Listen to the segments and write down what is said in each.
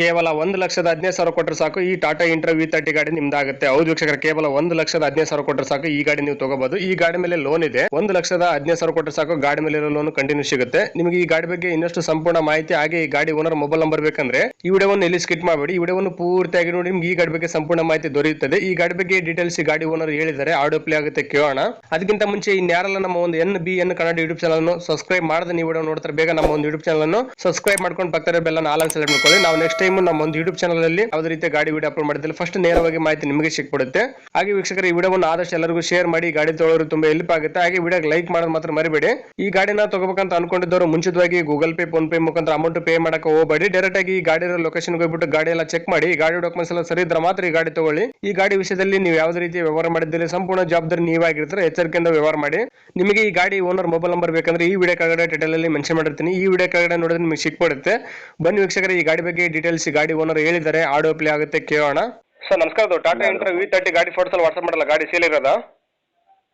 ಕೇವಲ ಒಂದು ಲಕ್ಷದ ಹದಿನೈದು ಸಾವಿರ ಕೊಟ್ಟರೆ ಸಾಕು, ಈ ಟಾಟಾ ಇಂಟ್ರಾ ವಿ ತರ್ಟಿ ಗಾಡಿ ನಿಮ್ದಾಗುತ್ತೆ. ಹೌದು ವೀಕ್ಷಕರ, ಕೇವಲ ಒಂದು ಲಕ್ಷದ ಹದಿನೈದು ಸಾವಿರ ಕೊಟ್ಟರೆ ಸಾಕು, ಈ ಗಾಡಿ ನೀವು ತಗೋಬಹುದು ಈ ಗಾಡಿ ಮೇಲೆ ಲೋನ್ ಇದೆ. ಒಂದು ಲಕ್ಷದ ಹದಿನೈದು ಸಾವಿರ ಕೊಟ್ಟರೆ ಸಾಕು, ಗಾಡಿ ಮೇಲೆ ಲೋನ್ ಕಂಟಿನ್ಯೂ ಸಿಗುತ್ತೆ. ನಿಮಗೆ ಈ ಗಾಡಿ ಬಗ್ಗೆ ಇನ್ನಷ್ಟು ಸಂಪೂರ್ಣ ಮಾಹಿತಿ, ಹಾಗೆ ಈ ಗಾಡಿ ಓನರ್ ಮೊಬೈಲ್ ನಂಬರ್ ಬೇಕಂದ್ರೆ ಈ ವಿಡಿಯೋವನ್ನು ಎಲ್ಲಿ ಸ್ಕಿಟ್ ಮಾಡಬೇಡಿ. ಈ ವಿಡಿಯೋವನ್ನು ಪೂರ್ತಿಯಾಗಿ ನೋಡಿ, ನಿಮ್ಗೆ ಈ ಗಾಡಿ ಬಗ್ಗೆ ಸಂಪೂರ್ಣ ಮಾಹಿತಿ ದೊರೆಯುತ್ತದೆ. ಈ ಗಾಡಿ ಬಗ್ಗೆ ಡೀಟೇಲ್ಸ್ ಗಾಡಿ ಓನರ್ ಹೇಳಿದ್ದಾರೆ. ಆಡಿಯೋ ಪ್ಲೇ ಆಗುತ್ತೆ, ಕೇಳೋಣ. ಅದಕ್ಕಿಂತ ಮುಂಚೆ ಇನ್ಯಾರಲ್ಲ ನಮ್ಮ ಒಂದು N B N Kannada YouTube channel subscribe ಮಾಡದೆ ನೀವು ವಿಡಿಯೋ ನೋಡ್ತಾರೆ, ಬೇಗ ನಮ್ಮ ಒಂದು ಯೂಟ್ಯೂಬ್ ಚಾನಲ್ ಅನ್ನು ಸಬ್ಸ್ಕ್ರೈಬ್ ಮಾಡ್ಕೊಂಡು ಪಕ್ಕದ ಬೆಲ್ಲ ನಾಲ್ಕು ಸೆಲೆಕ್ಟ್ ಮಾಡ್ಕೊಳ್ಳಿ. ನಾವು ನೆಕ್ಸ್ಟ್ ಟೈಮ್ ನಮ್ಮ ಒಂದು ಯೂಟ್ಯೂಬ್ ಚಾನಲ್ ಅಲ್ಲಿ ಯಾವುದೇ ರೀತಿಯ ಗಾಡಿ ವಿಡಿಯೋ ಅಪ್ಲೋಡ್ ಮಾಡಿದ್ರೆ ಫಸ್ಟ್ ನೇರವಾಗಿ ಮಾಹಿತಿ ನಿಮಗೆ ಸಿಕ್ಬಿಡುತ್ತೆ. ಹಾಗೆ ವೀಕ್ಷಕರ, ಈ ವಿಡಿಯೋವನ್ನು ಆದಷ್ಟು ಎಲ್ಲರಿಗೂ ಶೇರ್ ಮಾಡಿ, ಗಾಡಿ ತೊಳೋರು ತುಂಬಾ ಹೆಲ್ಪ್ ಆಗುತ್ತೆ. ಹಾಗೆ ವಿಡಿಯೋಗೆ ಲೈಕ್ ಮಾಡೋದು ಮಾತ್ರ ಮರಿಬೇಡಿ. ಈ ಗಾಡಿನ ತಗೋಬೇಕಂತ ಅನ್ಕೊಂಡಿದ್ದವರು ಮುಂಚಿತವಾಗಿ ಗೂಗಲ್ ಪೇ ಫೋನ್ ಪೇ ಮುಖಾಂತರ ಅಮೌಂಟ್ ಪೇ ಮಾಡಕ್ಕೆ ಹೋಗಬೇಡಿ. ಡೈರೆಕ್ಟ್ ಆಗಿ ಈ ಗಾಡಿ ಲೊಕೇಶನ್ ಹೋಗ್ಬಿಟ್ಟು ಗಾಡಿ ಎಲ್ಲ ಚೆಕ್ ಮಾಡಿ ಗಾಡಿ ಡಾಕ್ಯುಮೆಂಟ್ಸ್ ಎಲ್ಲ ಸರಿ ಇದ್ರೆ ಮಾತ್ರ ಈ ಗಾಡಿ ತಗೊಳ್ಳಿ. ಈ ಗಾಡಿ ವಿಷಯದಲ್ಲಿ ನೀವು ಯಾವುದೇ ರೀತಿ ವ್ಯವಹಾರ ಮಾಡಿದ್ದಲ್ಲಿ ಸಂಪೂರ್ಣ ಜವಾಬ್ದಾರಿ ನೀವಾಗಿರ್ತಾರೆ ಎಚ್ಚರಿಕೆಯಿಂದ ವ್ಯವಹಾರ ಮಾಡಿ. ನಿಮಗೆ ಈ ಗಾಡಿ ಓನರ್ ಮೊಬೈಲ್ ನಂಬರ್ ಬೇಕಂದ್ರೆ ಈ ವಿಡಿಯೋ ಕೆಳಗಡೆ ಟೈಟಲ್ ಅಲ್ಲಿ ಮೆನ್ಷನ್ ಮಾಡಿರ್ತೀನಿ. ಈ ವಿಡಿಯೋ ಕೆಳಗಡೆ ನೋಡಿದ್ರೆ ನಿಮಗೆ ಸಿಕ್ಬಿಡುತ್ತೆ. ಬನ್ನಿ ವೀಕ್ಷಕರ, ಈ ಗಾಡಿ ಬಗ್ಗೆ ಡೀಟೇಲ್ಸ್ ಈ ಗಾಡಿ ಓನರ್ ಹೇಳಿದ್ದಾರೆ ಆಡಿಯೋ ಪ್ಲೇ ಆಗುತ್ತೆ ಕೇಳೋಣ. ಸರ್ ನಮಸ್ಕಾರ ಟಾಟಾ ಇಂಟ್ರಾ ವಿ ತರ್ಟಿ ಗಾಡಿ ಫೋಟೋಸ್ ಅಲ್ಲಿ ವಾಟ್ಸಪ್ ಮಾಡಲ್ಲ ಗಾಡಿ ಸೇಲ್ ಇರೋದಾ?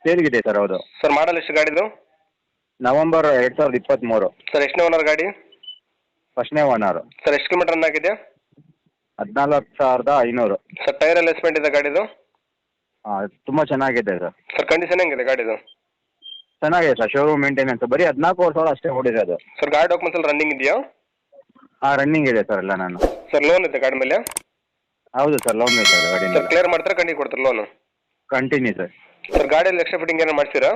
ಸೇರಿಗಿದೆ ಸರ್ ಹೌದು. ಸರ್ ಮಾಡಲ್ ಎಷ್ಟು ಗಾಡಿದು? ನವೆಂಬರ್ ಎರಡ್ ಸಾವಿರದ ಇಪ್ಪತ್ತ್ಮೂರು ಸರ್ ಎಷ್ಟನೇ ಓನರ್ ಗಾಡಿ? ಫಸ್ಟ್ನೇ ಓನರು. ಸರ್ ಎಷ್ಟು ಕಿಲೋಮೀಟರ್ ರನ್ ಆಗಿದೆ? ಹದಿನಾಲ್ಕು ಸಾವಿರದ ಐನೂರು. ಸರ್ ಟೈರ್ ಎಲ್ಲ ಎಸ್ಪೆಂಟ್ ಇದೆ ಗಾಡಿದು? ತುಂಬ ಚೆನ್ನಾಗಿದೆ ಸರ್. ಸರ್ ಕಂಡೀಷನ್ ಹೆಂಗಿದೆ ಗಾಡಿದು? ಚೆನ್ನಾಗಿದೆ ಸರ್ ಶೋರೂಮ್ ಮೇಂಟೆನೆನ್ಸ್ ಬರೀ ಹದಿನಾಲ್ಕು ಸಾವಿರ ಅಷ್ಟೇ ಓಡಿದೆ ಅದು ಸರ್ ಗಾಡಿ ಡಾಕ್ಯುಮೆಂಟ್ಸ್ ಎಲ್ಲ ರನ್ನಿಂಗ್ ಇದೆಯಾ? ಹಾಂ ರನ್ನಿಂಗ್ ಇದೆ ಸರ್ ಎಲ್ಲ ನಾನು. ಸರ್ ಲೋನ್ ಇದೆ ಗಾಡಿ ಮೇಲೆ? ಹೌದು ಸರ್ ಲೋನ್ ಇದೆ ಸರ್ ಗಾಡಿ ಸರ್ ಕ್ಲಿಯರ್ ಮಾಡ್ತಾರೆ? ಕಂಡಿ ಕೊಡ್ತಾರೆ ಲೋನ್ ಕಂಟಿನ್ಯೂ ಸರ್ ಸರ್ ಗಾಡಿಯಲ್ಲಿ ಎಕ್ಸ್ಟ್ರಾ ಫಿಟ್ಟಿಂಗ್ ಏನೋ ಮಾಡ್ತೀರಾ?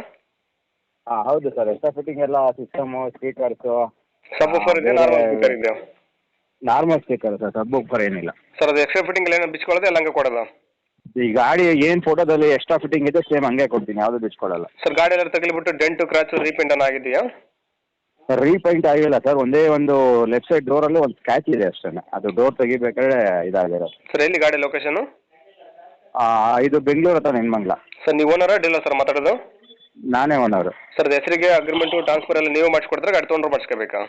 ಆ ಹೌದು ಸರ್ ಎಕ್ಸ್ಟ್ರಾ ಫಿಟ್ಟಿಂಗ್ ಎಲ್ಲ ಸಿಸ್ಟಮ್ ಸ್ಪೀಕರ್ಸು ಸಬ್ ಫೋರ್ ಇದೆ ನಾರ್ಮಲ್ ಸ್ಪೀಕರ್ ಇದೆ normal speaker sir subwoofer ಏನಿಲ್ಲ. ಸರ್ ಅದು ಎಕ್ಸ್ಟ್ರಾ ಫಿಟ್ಟಿಂಗ್ ಏನೋ ಬಿಚ್ಕೊಳ್ಳೋದು ಎಲ್ಲ ಹಂಗೆ ಕೊಡೋದು? ಈ ಗಾಡಿ ಏನು ಫೋಟೋದಲ್ಲಿ ಎಕ್ಸ್ಟ್ರಾ ಫಿಟ್ಟಿಂಗ್ ಇದೆ ಸೇಮ್ ಹಂಗೆ ಕೊಡ್ತೀನಿ ಯಾವುದು ಬಿಚ್ಕೊಳ್ಳಲ್ಲ. ಸರ್ ಗಾಡಿ ಎಲ್ಲ ತಗಲಿಬಿಟ್ಟು ಡೆಂಟ್ ಕ್ರಾಚು ರೀಪೇಂಟ್ ಆಗಿದೆಯಾ? ರೀಪೇಂಟ್ ಆಗಿಲ್ಲ ಸರ್. ಒಂದೇ ಒಂದು ಲೆಫ್ಟ್ ಸೈಡ್ ಡೋರ್ ಅಲ್ಲಿ ಒಂದು ಸ್ಕ್ಯಾಚ್ ಇದೆ ಅಷ್ಟೇ ಅದು ಡೋರ್ ತೆಗಿಬೇಕಾದ್ರೆ ಇದಾಗಿರೋದು. ಸರ್ ಎಲ್ಲಿ ಗಾಡಿ ಲೊಕೇಶನ್ ಆ, ಇದು ಬೆಂಗಳೂರು ಹತ್ರ ನೆನ್ಮಂಗ್ಲ. ಸರ್ ನೀವು ಓನರ್ ಡೀಲರ್ ಸರ್ ಮಾತಾಡೋದು? ನಾನೇ ಓನರ್ ಸರ್ ಹೆಸರಿಗೆ ಅಗ್ರಿಮೆಂಟ್ ಟ್ರಾನ್ಸ್ಫರ್ ಎಲ್ಲ ನೀವು ಮಾಡಿಸ್ಕೊಡ್ತಾರೆ ಗಾಡಿ ತೊಗೊಂಡ್ರೆ ಮಾಡಿಸ್ಕೋಬೇಕಾ?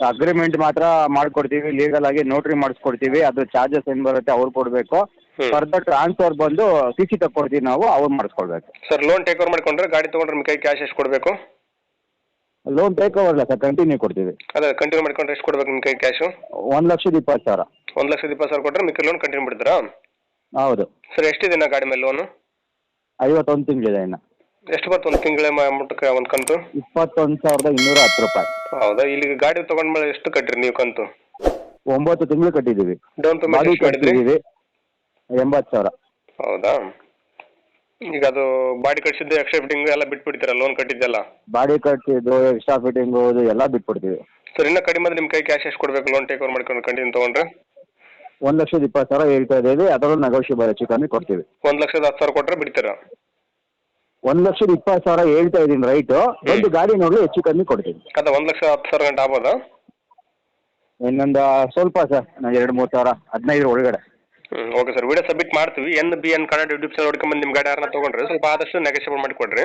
ಅಗ್ರಿಮೆಂಟ್ ಮಾತ್ರ ಮಾಡ್ಕೊಡ್ತೀವಿ ಲೀಗಲ್ ಆಗಿ ನೋಟ್ರಿ ಮಾಡಿಸ್ಕೊಡ್ತೀವಿ ಅದ್ರ ಚಾರ್ಜಸ್ ಏನ್ ಬರುತ್ತೆ ಅವ್ರು ಕೊಡಬೇಕು. ಹ್ಮ್. ಫರ್ದರ್ ಟ್ರಾನ್ಸ್ಫರ್ ಬಂದು ಸಿ ಸಿ ತಕ್ಕೊಡ್ತೀವಿ ನಾವು ಅವ್ರು ಮಾಡಿಸ್ಕೊಡ್ಬೇಕು. ಸರ್ ಲೋನ್ ಟೇಕ್ ಓವರ್ ಮಾಡ್ಕೊಂಡ್ರೆ ಗಾಡಿ ತೊಗೊಂಡ್ರೆ ನಿಮ್ಮ ಕೈ ಕ್ಯಾಶ್ ಎಷ್ಟು ಕೊಡಬೇಕು? ಲೋನ್ ಟೇಕ್ ಓವರ್ಲ್ಲ ಸರ್ ಕಂಟಿನ್ಯೂ ಕೊಡ್ತೀವಿ. ಅದೇ ಕಂಟಿನ್ಯೂ ಮಾಡ್ಕೊಂಡ್ರೆ ಎಷ್ಟು ಕೊಡ್ಬೇಕು ನಿಮ್ಮ ಕೈ ಕ್ಯಾಶು ಒಂದು ಲಕ್ಷದ ಇಪ್ಪತ್ತು ಸಾವಿರ. ಒಂದು ಲಕ್ಷದ ಇಪ್ಪತ್ತು ಸಾವಿರ ಕೊಟ್ಟರೆ ಮಿಕ್ಕ ಲೋನ್ ಕಂಟಿನ್ಯೂ ಬಿಡ್ತೀರಾ ಹೌದು. ಸರ್ ಎಷ್ಟಿದೆ ನಾ ಗಾಡಿ ಮೇಲೆ ಲೋನು ಐವತ್ತೊಂದು ತಿಂಗಳಿದೆ ಇನ್ನು. ಎಷ್ಟು ಬರ್ತದೆ ಒಂದು ತಿಂಗಳ ಅಮೌಂಟ್ಗೆ ಒಂದು ಕಂತು? ಇಪ್ಪತ್ತೊಂದು ಸಾವಿರದ ಇನ್ನೂರ ಹತ್ತು ರೂಪಾಯಿ. ಹೌದಾ? ಇಲ್ಲಿ ಗಾಡಿ ತೊಗೊಂಡ್ಮೇಲೆ ಎಷ್ಟು ಕಟ್ಟಿರಿ ನೀವು ಕಂತು? ಒಂಬತ್ತು ತಿಂಗಳು ಕಟ್ಟಿದ್ದೀವಿ. ಡೌನ್ ಪೇಮೆಂಟ್ ಬಾಡಿ ಎಷ್ಟು ಮಾಡಿದ್ರಿ? ಎಂಬತ್ತು ಸಾವಿರ. ಹೌದಾ? ಈಗ ಅದು ಬಾಡಿ ಕಟ್ಸಿದ್ದು ಎಕ್ಸ್ಟ್ರಾ ಫಿಟ್ಟಿಂಗ್ ಎಲ್ಲ ಬಿಟ್ಬಿಡ್ತೀರಾ ಲೋನ್ ಕಟ್ಟಿದ್ದೆಲ್ಲ? ಬಾಡಿ ಕಟ್ಟಿದ್ದು ಎಕ್ಸ್ಟ್ರಾ ಫಿಟ್ಟಿಂಗ್ ಇದು ಎಲ್ಲ ಬಿಟ್ಬಿಡ್ತೀವಿ. ಸರ್ ಇನ್ನೂ ಕಡಿಮೆ ನಿಮ್ಮ ಕೈ ಕ್ಯಾಶ್ ಎಷ್ಟು ಕೊಡಬೇಕು ಲೋನ್ ಟೇಕ್ ಓವರ್ ಮಾಡ್ಕೊಂಡು ಕಂಟಿನ್ಯೂ ತಗೊಂಡ್ರೆ? ಒಂದು ಲಕ್ಷದ ಇಪ್ಪತ್ತು ಸಾವಿರ ಹೇಳ್ತಾ ಇದ್ದೀವಿ ಅದರಲ್ಲೂ ನೆಗೋಷಿಯಬಲ್ ಹೆಚ್ಚು ಕಮ್ಮಿ ಕೊಡ್ತೀವಿ. ಒಂದು ಲಕ್ಷದ ಹತ್ತು ಸಾವಿರ ಕೊಟ್ಟರೆ ಬಿಡ್ತೀರಾ? ಒಂದು ಲಕ್ಷದ ಇಪ್ಪತ್ತು ಸಾವಿರ ಹೇಳ್ತಾ ಇದ್ದೀನಿ ರೈಟು ಒಂದು ಗಾಡಿ ನೋಡಲು ಹೆಚ್ಚು ಕಮ್ಮಿ ಕೊಡ್ತೀವಿ ಅದ ಒಂದು ಲಕ್ಷ ಹತ್ತು ಸಾವಿರ ಗಂಟೆ ಆಗ್ಬೋದಾ? ಇನ್ನೊಂದು ಸ್ವಲ್ಪ ಸರ್ ಎರಡು ಮೂರು ಸಾವಿರ ಹದಿನೈದರ ಒಳಗಡೆ. Okay sir. ವಿಡಿಯೋ ಸಬ್ಮಿಟ್ ಮಾಡ್ತೀವಿ. N B N Kannada YouTube channel ಹುಡ್ಕೊಂಬಂದು ನಿಮ್ಮ ಗಾಡಿ ಯಾರನ್ನ ತೊಗೊಂಡ್ರೆ ಸ್ವಲ್ಪ ಆದಷ್ಟು ನೆಗೋಷಿಯಬಲ್ ಮಾಡಿಕೊಡ್ರಿ